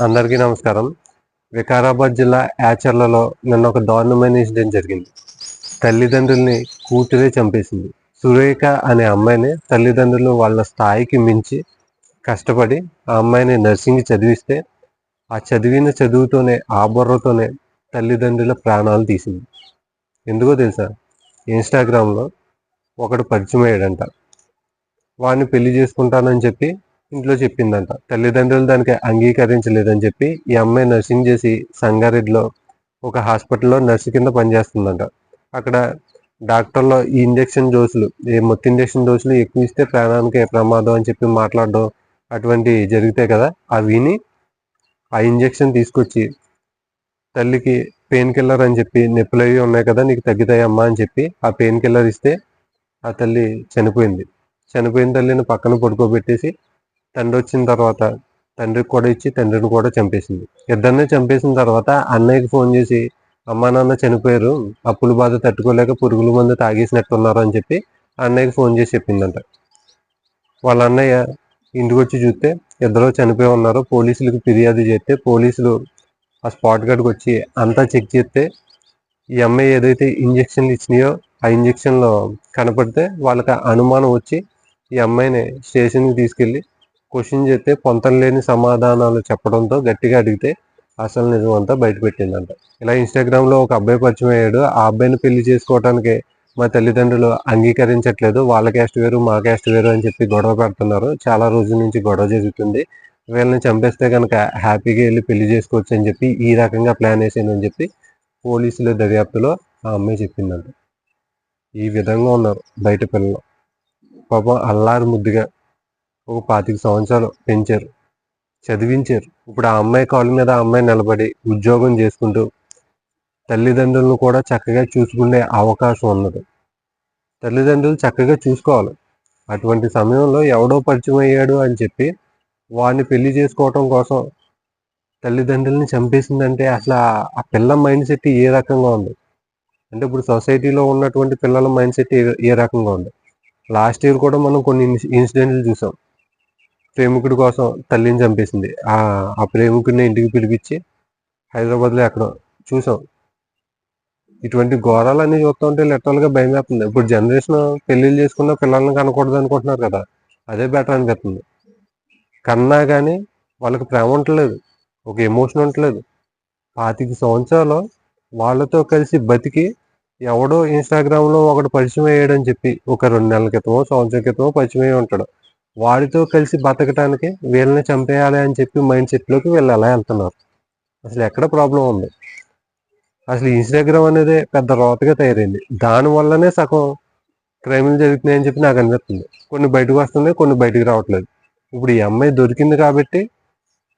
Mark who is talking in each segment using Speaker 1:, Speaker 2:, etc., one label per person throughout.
Speaker 1: అందరికీ నమస్కారం. వికారాబాద్ జిల్లా యాచర్లలో నిన్న ఒక దారుణమైన ఇన్సిడెంట్ జరిగింది. తల్లిదండ్రుల్ని కూతురే చంపేసింది. సురేఖ అనే అమ్మాయిని తల్లిదండ్రులు వాళ్ళ స్థాయికి మించి కష్టపడి ఆ అమ్మాయిని నర్సింగ్ చదివిస్తే ఆ చదివిన చదువుతోనే ఆ బుర్రతోనే తల్లిదండ్రుల ప్రాణాలు తీసింది. ఎందుకో తెలుసా? ఇన్స్టాగ్రామ్లో ఒకడు పరిచయం అయ్యాడంట వాడిని పెళ్ళి చేసుకుంటానని చెప్పి ఇంట్లో చెప్పిందంట. తల్లిదండ్రులు దానికి అంగీకరించలేదని చెప్పి ఈ అమ్మాయి నర్సింగ్ చేసి సంగారెడ్డిలో ఒక హాస్పిటల్లో నర్సు కింద పనిచేస్తుందంట. అక్కడ డాక్టర్లో ఈ ఇంజెక్షన్ డోసులు ఏ మొత్తం ఇంజెక్షన్ డోసులు ఎక్కువ ఇస్తే ప్రాణానికి ప్రమాదం అని చెప్పి మాట్లాడడం అటువంటి జరుగుతాయి కదా అవి విని ఆ ఇంజెక్షన్ తీసుకొచ్చి తల్లికి పెయిన్ కిల్లర్ అని చెప్పి నొప్పులు అవి ఉన్నాయి కదా నీకు తగ్గుతాయి అమ్మా అని చెప్పి ఆ పెయిన్ కిల్లర్ ఇస్తే ఆ తల్లి చనిపోయింది. చనిపోయిన తల్లిని పక్కన పడుకోబెట్టేసి తండ్రి వచ్చిన తర్వాత తండ్రికి కూడా ఇచ్చి తండ్రిని కూడా చంపేసింది. ఇద్దరిని చంపేసిన తర్వాత అన్నయ్యకి ఫోన్ చేసి అమ్మా నాన్న చనిపోయారు అప్పుల బాధ తట్టుకోలేక పురుగుల మందు తాగేసినట్టున్నారు అని చెప్పి అన్నయ్యకి ఫోన్ చేసి చెప్పిందంట. వాళ్ళ అన్నయ్య ఇంటికి వచ్చి చూస్తే ఇద్దరు చనిపోయి ఉన్నారు పోలీసులకు ఫిర్యాదు చేస్తే పోలీసులు ఆ స్పాట్ కాడికి వచ్చి అంతా చెక్ చేస్తే ఈ అమ్మాయి ఏదైతే ఇంజక్షన్లు ఇచ్చినాయో ఆ ఇంజక్షన్లో కనపడితే వాళ్ళకి అనుమానం వచ్చి ఈ అమ్మాయిని స్టేషన్కి తీసుకెళ్ళి క్వశ్చన్ చేస్తే పొంతం లేని సమాధానాలు చెప్పడంతో గట్టిగా అడిగితే అసలు నిజం అంతా బయటపెట్టిందంట ఇలా ఇన్స్టాగ్రామ్లో ఒక అబ్బాయి పరిచయం అయ్యాడు. ఆ అబ్బాయిని పెళ్ళి చేసుకోవడానికి మా తల్లిదండ్రులు అంగీకరించట్లేదు. వాళ్ళ క్యాస్ట్ వేరు మా క్యాస్ట్ వేరు అని చెప్పి గొడవ పెడుతున్నారు. చాలా రోజుల నుంచి గొడవ జరుగుతుంది. వీళ్ళని చంపేస్తే కనుక హ్యాపీగా వెళ్ళి పెళ్ళి చేసుకోవచ్చు అని చెప్పి ఈ రకంగా ప్లాన్ వేసాను అని చెప్పి పోలీసుల దర్యాప్తులో ఆ అమ్మాయి చెప్పిందంట. ఈ విధంగా ఉన్నారు బయట పిల్లలు. పాపం అల్లారు ముద్దుగా ఒక పాతిక సంవత్సరాలు పెంచారు. చదివించారు. ఇప్పుడు ఆ అమ్మాయి కాళ్ళ మీద ఆ అమ్మాయి నిలబడి ఉద్యోగం చేసుకుంటూ తల్లిదండ్రులను కూడా చక్కగా చూసుకునే అవకాశం ఉన్నది. తల్లిదండ్రులు చక్కగా చూసుకోవాలి. అటువంటి సమయంలో ఎవడో పరిచయం అయ్యాడు అని చెప్పి వాడిని పెళ్ళి చేసుకోవటం కోసం తల్లిదండ్రుల్ని చంపేసిందంటే అసలు ఆ- పిల్ల మైండ్ సెట్ ఏ రకంగా ఉంది? అంటే ఇప్పుడు సొసైటీలో ఉన్నటువంటి పిల్లల మైండ్ సెట్ ఏ ఏ రకంగా ఉంది? లాస్ట్ ఇయర్ కూడా మనం కొన్ని ఇన్సిడెంట్లు చూసాం. ప్రేమికుడి కోసం తల్లిని చంపేసింది. ఆ ఆ ప్రేమికుడిని ఇంటికి పిలిపించి హైదరాబాద్లో ఎక్కడో చూసాం. ఇటువంటి ఘోరాలన్నీ చూస్తుంటే లిటరల్గా భయం వేస్తుంది. ఇప్పుడు జనరేషన్ పెళ్ళిళ్ళు చేసుకున్న పిల్లల్ని కనకూడదు అనుకుంటున్నారు కదా. అదే బెటర్ అనిపిస్తుంది. కన్నా కానీ వాళ్ళకి ప్రేమ ఉండలేదు ఒక ఎమోషన్ ఉండలేదు పాతిక సంవత్సరాలు వాళ్ళతో కలిసి బతికి ఎవడో ఇన్స్టాగ్రామ్లో ఒకడు పరిచయం అయ్యాడని చెప్పి ఒక రెండు నెలల క్రితమో సంవత్సరం క్రితమో పరిచయం అయ్యి ఉంటాడు. వాడితో కలిసి బతకటానికి వీళ్ళని చంపేయాలి అని చెప్పి మైండ్ సెట్లోకి వీళ్ళు ఎలా వెళ్తున్నారు. అసలు ఎక్కడ ప్రాబ్లం ఉంది? అసలు ఇన్స్టాగ్రామ్ అనేది పెద్ద రోతగా తయారైంది. దానివల్లనే సగం క్రైమ్లు జరుగుతున్నాయని చెప్పి నాకు అనిపిస్తుంది. కొన్ని బయటకు వస్తున్నాయి కొన్ని బయటకు రావట్లేదు. ఇప్పుడు ఈ అమ్మాయి దొరికింది కాబట్టి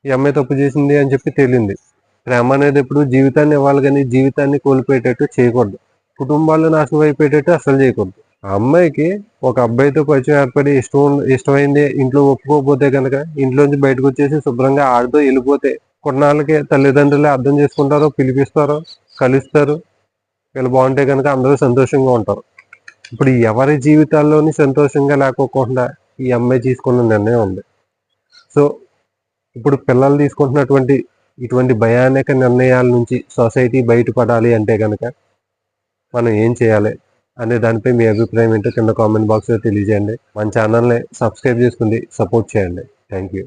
Speaker 1: ఈ అమ్మాయి తప్పు చేసింది అని చెప్పి తేలింది. ప్రేమ అనేది ఎప్పుడు జీవితాన్ని ఇవ్వాలి కానీ జీవితాన్ని కోల్పోయేటట్టు చేయకూడదు. కుటుంబాలు నాశనం అయిపోయేటట్టు అసలు చేయకూడదు. ఆ అమ్మాయికి ఒక అబ్బాయితో పరిచయం ఏర్పడి ఇష్టం ఇష్టమైంది ఇంట్లో ఒప్పుకోకపోతే కనుక ఇంట్లోంచి బయటకు వచ్చేసి శుభ్రంగా ఆడుతూ వెళ్ళిపోతే కొన్నాళ్ళకి తల్లిదండ్రులే అర్థం చేసుకుంటారో పిలిపిస్తారో కలుస్తారు. వీళ్ళు బాగుంటే కనుక అందరూ సంతోషంగా ఉంటారు. ఇప్పుడు ఎవరి జీవితాల్లోని సంతోషంగా లేకోకుండా ఈ అమ్మాయి తీసుకున్న నిర్ణయం ఉంది. సో ఇప్పుడు పిల్లలు తీసుకుంటున్నటువంటి ఇటువంటి భయానక నిర్ణయాల నుంచి సొసైటీ బయటపడాలి అంటే కనుక మనం ఏం చేయాలి? అనే దానిపై మీ అభిప్రాయం ఏంటో కింద కామెంట్ బాక్స్లో తెలియజేయండి. మన ఛానల్ని సబ్స్క్రైబ్ చేసుకుని సపోర్ట్ చేయండి. Thank you